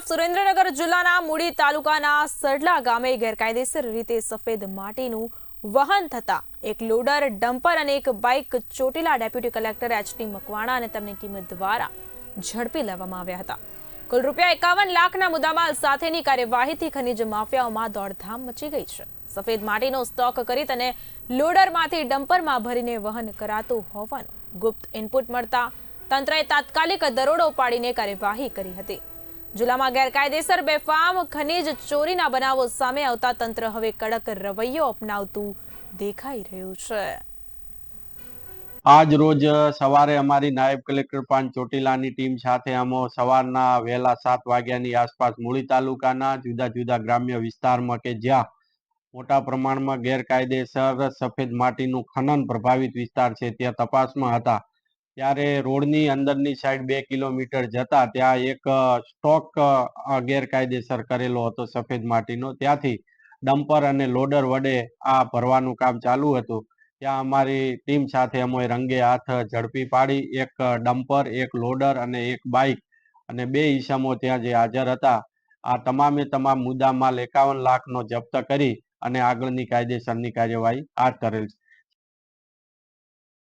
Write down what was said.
તરફ સુરેન્દ્રનગર જિલ્લાના મૂડી તાલુકાના સરલા ગામે ગેરકાયદેસર રીતે સફેદ માટીનું વહન થતા એક લોડર, ડમ્પર અને એક bike Chotila deputy collector HT Makwana અને તેમની ટીમ દ્વારા ઝડપી લેવામાં આવ્યા હતા. કુલ રૂપિયા એકાવન લાખના મુદ્દામાલ સાથેની કાર્યવાહીથી ખનીજ માફિયાઓમાં દોડધામ મચી ગઈ છે. સફેદ માટીનો સ્ટોક કરી તેને લોડરમાંથી ડમ્પરમાં ભરીને વહન કરાતું હોવાનું ગુપ્ત ઇનપુટ મળતા તંત્રએ તાત્કાલિક દરોડો પાડીને કાર્યવાહી કરી હતી. જિલ્લામાં ગેરકાયદેસર બેફામ, ખનીજ ચોરીના બનાવો સામે આવતા તંત્ર હવે કડક રવૈયો અપનાવતું દેખાઈ રહ્યું છે. આજ રોજ સવારે અમારી નાયબ કલેક્ટર પાન ચોટીલાની ટીમ સાથે અમો સવારના વહેલા સાત વાગ્યાની આસપાસ મૂળી તાલુકાના જુદા જુદા ગ્રામ્ય વિસ્તારમાં કે જ્યાં મોટા પ્રમાણમાં ગેરકાયદેસર સફેદ માટીનું ખનન પ્રભાવિત વિસ્તાર છે, ત્યાં તપાસમાં હતા. ત્યારે રોડની અંદરની સાઈડ બે કિલોમીટર જતા ત્યાં એક સ્ટોક ગેરકાયદેસર કરેલો હતો સફેદ માટીનો. ત્યાંથી ડમ્પર અને લોડર વડે આ ભરવાનું કામ ચાલુ હતું. ત્યાં અમારી ટીમ સાથે અમે રંગે હાથ ઝડપી પાડી. એક ડમ્પર એક લોડર અને એક બાઇક અને બે ઈસમો ત્યાં જે હાજર હતા. આ તમામે તમામ મુદ્દામાલ એકાવન લાખનો જપ્ત કરી અને આગળની કાયદેસરની કાર્યવાહી હાથ ધરેલ છે.